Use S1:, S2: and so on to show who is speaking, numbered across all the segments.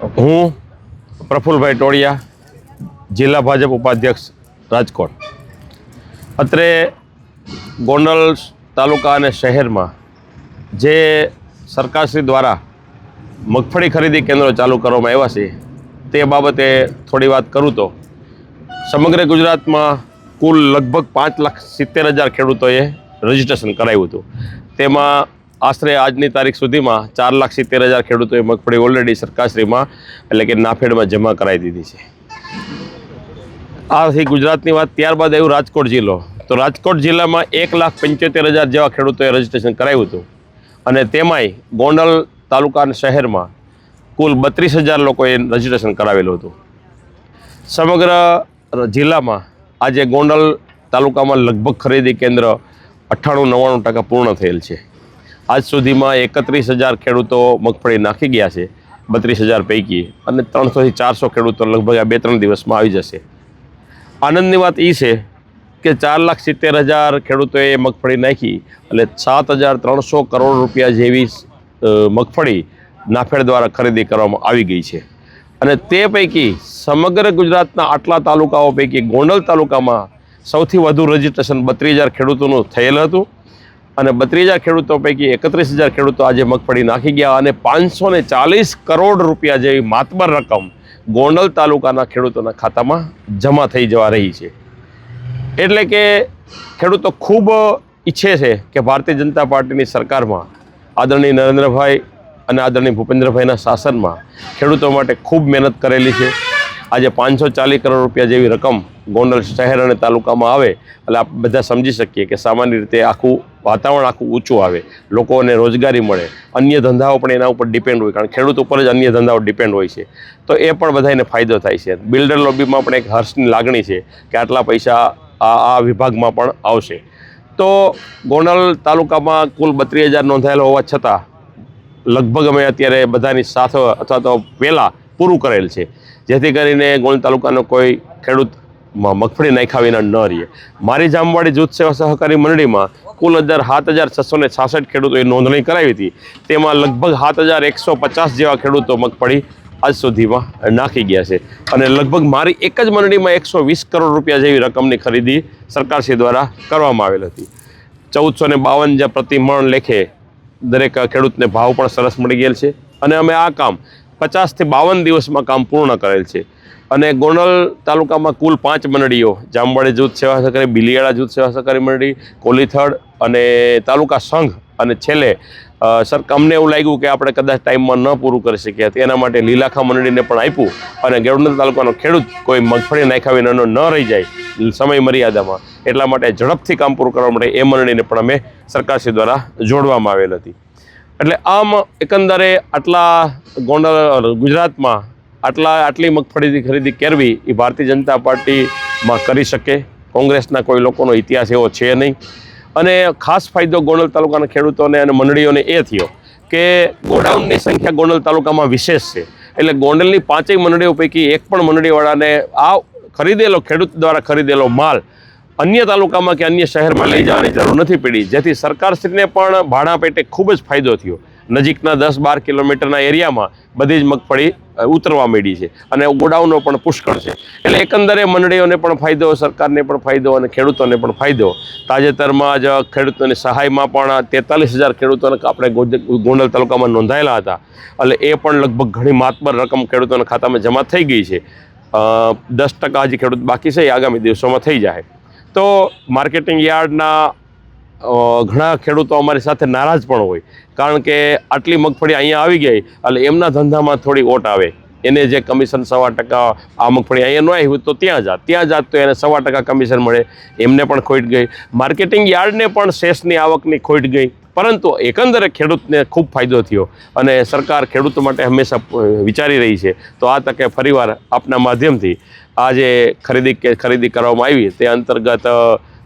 S1: હું પ્રફુલભાઈ ટોળિયા, જિલ્લા ભાજપ ઉપાધ્યક્ષ, રાજકોટ. અત્રે ગોંડલ તાલુકા અને શહેરમાં જે સરકારશ્રી દ્વારા મગફળી ખરીદી કેન્દ્રો ચાલુ કરવામાં આવ્યા છે, તે બાબતે થોડી વાત કરું તો, સમગ્ર ગુજરાતમાં કુલ લગભગ પાંચ લાખ સિત્તેર હજાર ખેડૂતોએ રજીસ્ટ્રેશન કરાવ્યું હતું. તેમાં આશરે આજની તારીખ સુધીમાં ચાર લાખ સિત્તેર હજાર ખેડૂતોએ મગફળી ઓલરેડી સરકારશ્રીમાં એટલે કે નાફેડમાં જમા કરાવી દીધી છે. આથી ગુજરાતની વાત. ત્યારબાદ આવ્યું રાજકોટ જિલ્લો. તો રાજકોટ જિલ્લામાં એક લાખ પંચોતેર હજાર જેવા ખેડૂતોએ રજીસ્ટ્રેશન કરાવ્યું હતું. અને તેમાંય ગોંડલ તાલુકા શહેરમાં કુલ બત્રીસ હજાર લોકોએ રજીસ્ટ્રેશન કરાવેલું હતું. સમગ્ર જિલ્લામાં આજે ગોંડલ તાલુકામાં લગભગ ખરીદી કેન્દ્ર અઠ્ઠાણું, નવ્વાણું ટકા પૂર્ણ થયેલ છે. આજ સુધીમાં એકત્રીસ હજાર ખેડૂતો મગફળી નાખી ગયા છે, બત્રીસ હજાર પૈકી, અને ત્રણસોથી ચારસો ખેડૂતો લગભગ આ બે ત્રણ દિવસમાં આવી જશે. આનંદની વાત એ છે કે ચાર લાખ સિત્તેર હજાર ખેડૂતોએ મગફળી નાખી, એટલે સાત હજાર ત્રણસો કરોડ રૂપિયા જેવી મગફળી નાફેડ દ્વારા ખરીદી કરવામાં આવી ગઈ છે. અને તે પૈકી સમગ્ર ગુજરાતના આટલા તાલુકાઓ પૈકી ગોંડલ તાલુકામાં સૌથી વધુ રજીસ્ટ્રેશન બત્રીસ હજાર ખેડૂતોનું થયેલ હતું. અને બત્રીસ હજાર ખેડૂતો પૈકી એકત્રીસ હજાર ખેડૂતો આજે મગફળી નાખી ગયા અને પાંચસો ચાલીસ કરોડ રૂપિયા જેવી માતબર રકમ ગોંડલ તાલુકાના ખેડૂતોના ખાતામાં જમા થઈ જવા રહી છે. એટલે કે ખેડૂતો ખૂબ ઈચ્છે છે કે ભારતીય જનતા પાર્ટીની સરકારમાં આદરણીય નરેન્દ્રભાઈ અને આદરણીય ભૂપેન્દ્રભાઈના શાસનમાં ખેડૂતો માટે ખૂબ મહેનત કરેલી છે. આજે પાંચસો ચાલીસ કરોડ રૂપિયા જેવી રકમ ગોંડલ શહેર અને તાલુકામાં આવે એટલે આપણે બધા સમજી શકીએ કે સામાન્ય રીતે આખું વાતાવરણ આખું ઊંચું આવે, લોકોને રોજગારી મળે. અન્ય ધંધાઓ પણ એના ઉપર ડિપેન્ડ હોય, કારણ ખેડૂત ઉપર જ અન્ય ધંધાઓ ડિપેન્ડ હોય છે. તો એ પણ બધાને ફાયદો થાય છે. બિલ્ડર લોબીમાં પણ એક હર્ષની લાગણી છે કે આટલા પૈસા આ આ વિભાગમાં પણ આવશે. તો ગોંડલ તાલુકામાં કુલ બત્રીસ હજાર નોંધાયેલા હોવા છતાં, લગભગ અમે અત્યારે બધાની સાથે અથવા તો પહેલાં પૂરું કરેલ છે. જેથી કરીને ગોંડલ તાલુકાનો કોઈ ખેડૂત મગફળી નાખ્યા વિના ન રહીએ મારી જામવાડી જૂથ સેવા સહકારી મંડળીમાં કુલ હજાર સાત હજાર છસો ને છાસઠ ખેડૂતોએ નોંધણી કરાવી હતી. તેમાં લગભગ સાત હજાર એકસો પચાસ જેવા ખેડૂતો મગફળી આજ સુધીમાં નાખી ગયા છે. અને લગભગ મારી એક જ મંડળીમાં એકસો વીસ કરોડ રૂપિયા જેવી રકમની ખરીદી સરકારશ્રી દ્વારા કરવામાં આવેલ હતી. ચૌદસો ને બાવન જે પ્રતિ લેખે દરેક ખેડૂતને ભાવ પણ સરસ મળી ગયેલ છે અને અમે આ કામ પચાસથી બાવન દિવસમાં કામ પૂર્ણ કરેલ છે. અને ગોંડલ તાલુકામાં કુલ પાંચ મંડળીઓ જામવાડી જૂથ સેવા સહકારી બિલિયાળા જૂથ સેવા સહકારી મંડળી કોલીથડ અને તાલુકા સંઘ અને છેલ્લે સર અમને એવું લાગ્યું કે આપણે કદાચ ટાઈમમાં ન પૂરું કરી શકીએ. એના માટે લીલાખા મંડળીને પણ આપ્યું અને ગેરુંદર તાલુકાનો ખેડૂત કોઈ મગફળી નાખ્યા વિનાનો ન રહી જાય, સમય મર્યાદામાં. એટલા માટે ઝડપથી કામ પૂરું કરવા માટે એ મંડળીને પણ અમે સરકારશ્રી દ્વારા જોડવામાં આવેલ હતી. એટલે આમ એકંદરે આટલા ગોંડલ, ગુજરાતમાં આટલા, આટલી મગફળીની ખરીદી કરવી એ ભારતીય જનતા પાર્ટીમાં કરી શકે. કોંગ્રેસના કોઈ લોકોનો ઇતિહાસ એવો છે નહીં. અને ખાસ ફાયદો ગોંડલ તાલુકાના ખેડૂતોને અને મંડળીઓને એ થયો કે ગોડાઉનની સંખ્યા ગોંડલ તાલુકામાં વિશેષ છે. એટલે ગોંડલની પાંચેય મંડળીઓ પૈકી એક પણ મંડળીવાળાને આ ખરીદેલો, ખેડૂત દ્વારા ખરીદેલો માલ અન્ય તાલુકામાં કે અન્ય શહેરમાં લઈ જવાની જરૂર નથી પડી. જેથી સરકારશ્રીને પણ ભાડા પેટે ખૂબ જ ફાયદો થયો. નજીકના દસ બાર કિલોમીટરના એરિયામાં બધી જ મગફળી ઉતરવા માંડી છે અને ગોડાઉનો પણ પુષ્કળ છે. એટલે એકંદરે મંડળીઓને પણ ફાયદો, સરકારને પણ ફાયદો અને ખેડૂતોને પણ ફાયદો. તાજેતરમાં જ ખેડૂતોની સહાયમાં પણ તેતાલીસ હજાર ખેડૂતોને આપણે ગોંડલ તાલુકામાં નોંધાયેલા હતા. એટલે એ પણ લગભગ ઘણી માતબર રકમ ખેડૂતોના ખાતામાં જમા થઈ ગઈ છે. દસ ટકા હજી ખેડૂત બાકી છે, એ આગામી દિવસોમાં થઈ જાય. તો માર્કેટિંગ યાર્ડના ઘણા ખેડૂતો અમારી સાથે નારાજ પણ હોય. કારણ કે આટલી મગફળી અહીંયા આવી ગઈ, એટલે એમના ધંધામાં થોડી ઓટ આવે. એને જે કમિશન સવા ટકા આ મગફળી અહીંયા ન આવી હોય તો ત્યાં જાત ત્યાં જાત તો એને સવા ટકા કમિશન મળે. એમને પણ ખોટ ગઈ. માર્કેટિંગ યાર્ડને પણ શેષની આવકની ખોટ ગઈ. પરંતુ એકંદરે ખેડૂતને ખૂબ ફાયદો થયો. અને સરકાર ખેડૂતો માટે હંમેશા વિચારી રહી છે. તો આ તકે ફરીવાર આપના માધ્યમથી આ જે ખરીદી ખરીદી કરવામાં આવી, તે અંતર્ગત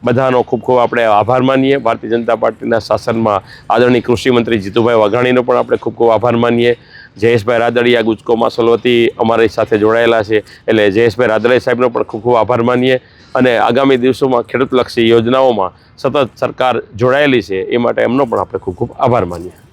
S1: બધાનો ખૂબ ખૂબ આપણે આભાર માનીએ. ભારતીય જનતા પાર્ટીના શાસનમાં આદરણીય કૃષિમંત્રી જીતુભાઈ વાઘાણીનો પણ આપણે ખૂબ ખૂબ આભાર માનીએ. જયેશભાઈ રાદડિયા ગુજકોમાં સલવતી અમારી સાથે જોડાયેલા છે. એટલે જયેશભાઈ રાદડિયા સાહેબનો પણ ખૂબ ખૂબ આભાર માનીએ. અને આગામી દિવસોમાં ખેડૂતલક્ષી યોજનાઓમાં સતત સરકાર જોડાયેલી છે, એ માટે એમનો પણ આપણે ખૂબ ખૂબ આભાર માનીએ.